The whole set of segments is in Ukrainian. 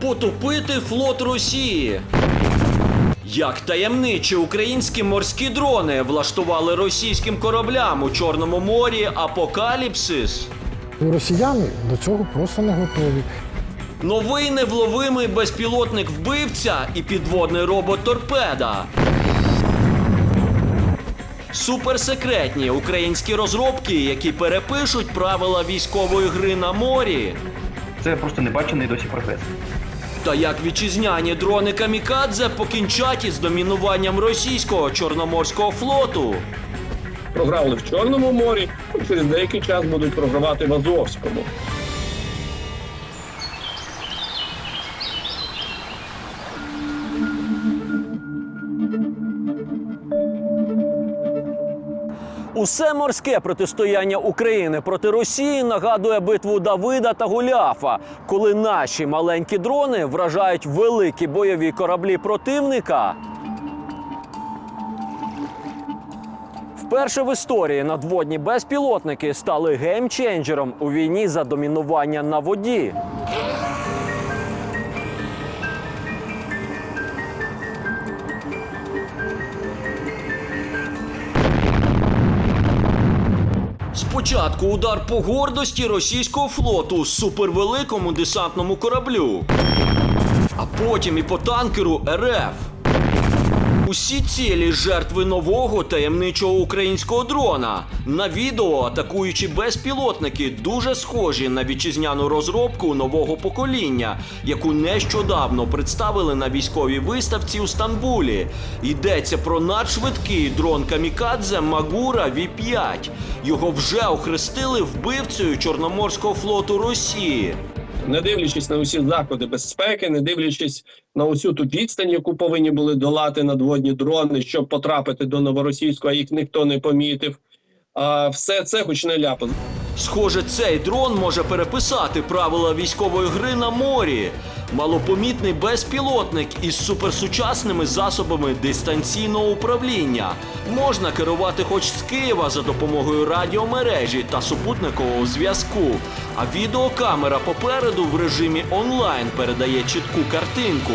Потопити флот Росії. Як таємничі українські морські дрони влаштували російським кораблям у Чорному морі апокаліпсис. Росіяни до цього просто не готові. Новий невловимий безпілотник вбивця і підводний робот торпеда. Суперсекретні українські розробки, які перепишуть правила військової гри на морі. Це просто небачений досі прогрес. Та як вітчизняні дрони Камікадзе покінчать із домінуванням російського чорноморського флоту. програли в Чорному морі, і через деякий час будуть програвати в Азовському. Усе морське протистояння України проти Росії нагадує битву Давида та Гуляфа, коли наші маленькі дрони вражають великі бойові кораблі противника. Вперше в історії надводні безпілотники стали геймченджером у війні за домінування на воді. Спочатку удар по гордості російського флоту супервеликому десантному кораблю, а потім і по танкеру РФ. Усі цілі жертви нового таємничого українського дрона. На відео атакуючі безпілотники дуже схожі на вітчизняну розробку нового покоління, яку нещодавно представили на військовій виставці у Стамбулі. Йдеться про надшвидкий дрон Камікадзе Магура Ві-5. Його вже охрестили вбивцею Чорноморського флоту Росії. Не дивлячись на усі заходи безпеки, не дивлячись на усю ту відстань, яку повинні були долати надводні дрони, щоб потрапити до новоросійського, а їх ніхто не помітив. А все це гучне ляпа. Схоже, цей дрон може переписати правила військової гри на морі. Малопомітний безпілотник із суперсучасними засобами дистанційного управління. Можна керувати хоч з Києва за допомогою радіомережі та супутникового зв'язку. А відеокамера попереду в режимі онлайн передає чітку картинку.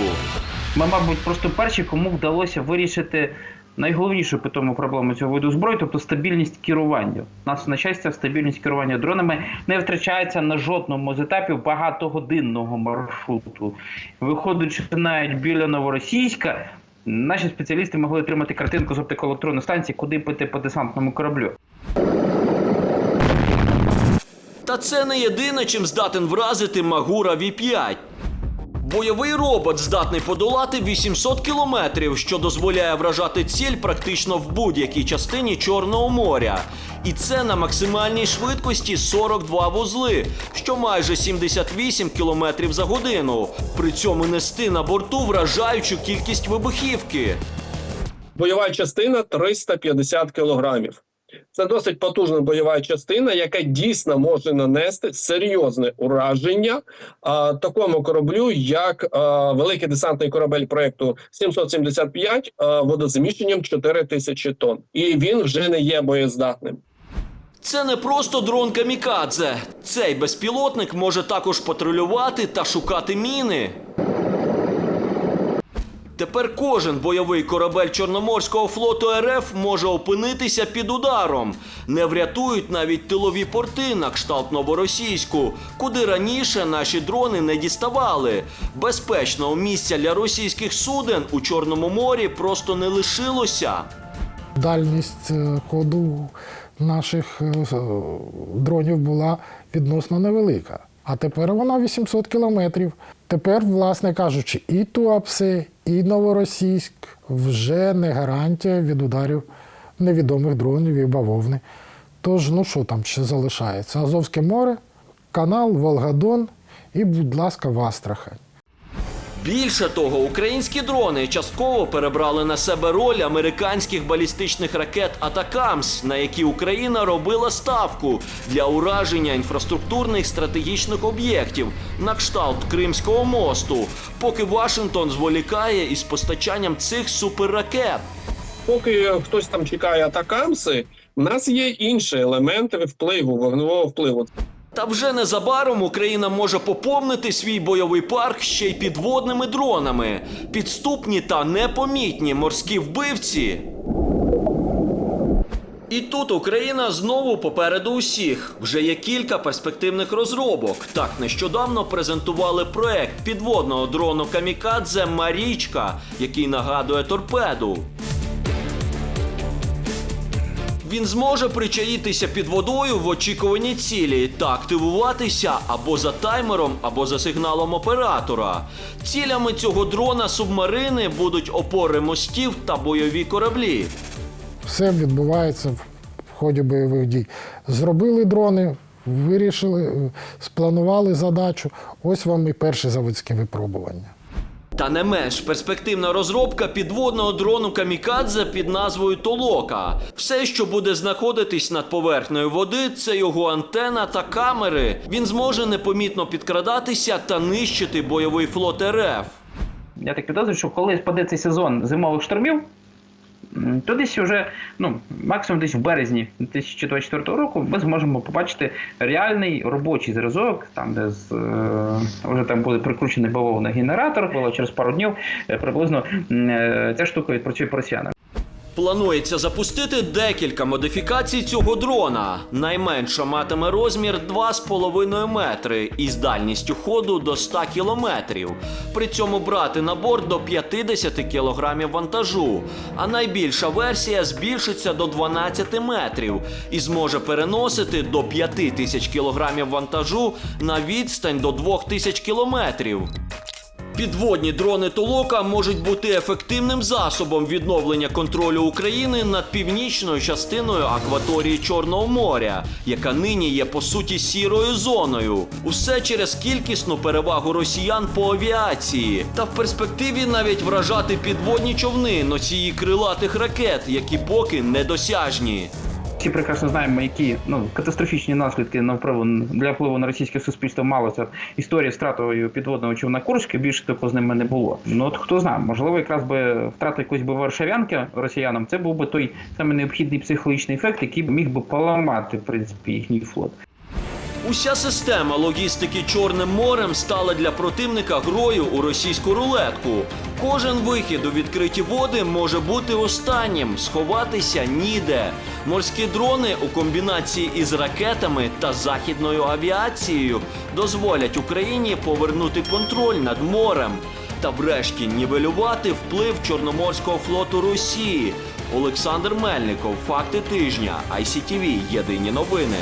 Ми, мабуть, просто перші, кому вдалося вирішити найголовнішу питому проблему цього виду зброї, тобто стабільність керування. У нас, на щастя, стабільність керування дронами не втрачається на жодному з етапів багатогодинного маршруту. Виходячи навіть біля новоросійська, наші спеціалісти могли отримати картинку з оптикоелектронної станції, куди пити по десантному кораблю. Та це не єдине, чим здатен вразити Магура V5. Бойовий робот здатний подолати 800 кілометрів, що дозволяє вражати ціль практично в будь-якій частині Чорного моря. І це на максимальній швидкості 42 вузли, що майже 78 кілометрів за годину. При цьому нести на борту вражаючу кількість вибухівки. Бойова частина 350 кілограмів. Це досить потужна бойова частина, яка дійсно може нанести серйозне ураження а, такому кораблю, як а, великий десантний корабель проекту 775 а, водозаміщенням 4000 тонн. І він вже не є боєздатним. Це не просто дрон Камікадзе. Цей безпілотник може також патрулювати та шукати міни. Тепер кожен бойовий корабель Чорноморського флоту РФ може опинитися під ударом. Не врятують навіть тилові порти на кшталт новоросійську, куди раніше наші дрони не діставали. Безпечного місця для російських суден у Чорному морі просто не лишилося. Дальність е, ходу наших е, дронів була відносно невелика. А тепер вона 800 кілометрів. Тепер, власне кажучи, і Туапсе, і Новоросійськ вже не гарантія від ударів невідомих дронів і бавовни. Тож, ну що там ще залишається? Азовське море, канал, Волгодон і, будь ласка, в Астрахань. Більше того, українські дрони частково перебрали на себе роль американських балістичних ракет Атакамс, на які Україна робила ставку для ураження інфраструктурних стратегічних об'єктів на кшталт Кримського мосту, поки Вашингтон зволікає із постачанням цих суперракет. Поки хтось там чекає атакамси, в нас є інші елементи впливу, вогневого впливу. Та вже незабаром Україна може поповнити свій бойовий парк ще й підводними дронами. Підступні та непомітні морські вбивці. І тут Україна знову попереду усіх. Вже є кілька перспективних розробок. Так нещодавно презентували проект підводного дрону Камікадзе Марічка, який нагадує торпеду. Він зможе причаїтися під водою в очікуванні цілі та активуватися або за таймером, або за сигналом оператора. Цілями цього дрона субмарини будуть опори мостів та бойові кораблі. Все відбувається в ході бойових дій. Зробили дрони, вирішили, е, спланували задачу. Ось вам і перші заводські випробування. Та не менш перспективна розробка підводного дрону Камікадзе під назвою Толока. Все, що буде знаходитись над поверхнею води, це його антена та камери. Він зможе непомітно підкрадатися та нищити бойовий флот РФ. Я так підозрюю, що коли спаде цей сезон зимових штормів, то десь вже, ну, максимум десь в березні 2024 року ми зможемо побачити реальний робочий зразок, там, де з, е, вже там буде прикручений бавовний генератор, було через пару днів е, приблизно е, ця штука відпрацює по росіянам. Планується запустити декілька модифікацій цього дрона. Найменша матиме розмір 2,5 метри із дальністю ходу до 100 кілометрів. При цьому брати на борт до 50 кілограмів вантажу. А найбільша версія збільшиться до 12 метрів і зможе переносити до 5 тисяч кілограмів вантажу на відстань до 2000 кілометрів. Підводні дрони Толока можуть бути ефективним засобом відновлення контролю України над північною частиною акваторії Чорного моря, яка нині є по суті сірою зоною. Усе через кількісну перевагу росіян по авіації, та в перспективі навіть вражати підводні човни носії крилатих ракет, які поки недосяжні. Всі прекрасно знаємо, які ну катастрофічні наслідки на впливу для впливу на російське суспільство малося. історія з втратою підводного човна Курська. Більше такого з ними не було. Ну от хто знає, можливо, якраз би втрата якоїсь би варшавянки росіянам, це був би той самий необхідний психологічний ефект, який міг би поламати в принципі їхній флот. Уся система логістики Чорним морем стала для противника грою у російську рулетку. Кожен вихід у відкриті води може бути останнім, сховатися ніде. Морські дрони у комбінації із ракетами та західною авіацією дозволять Україні повернути контроль над морем та врешті нівелювати вплив Чорноморського флоту Росії. Олександр Мельников, факти тижня, ICTV, єдині новини.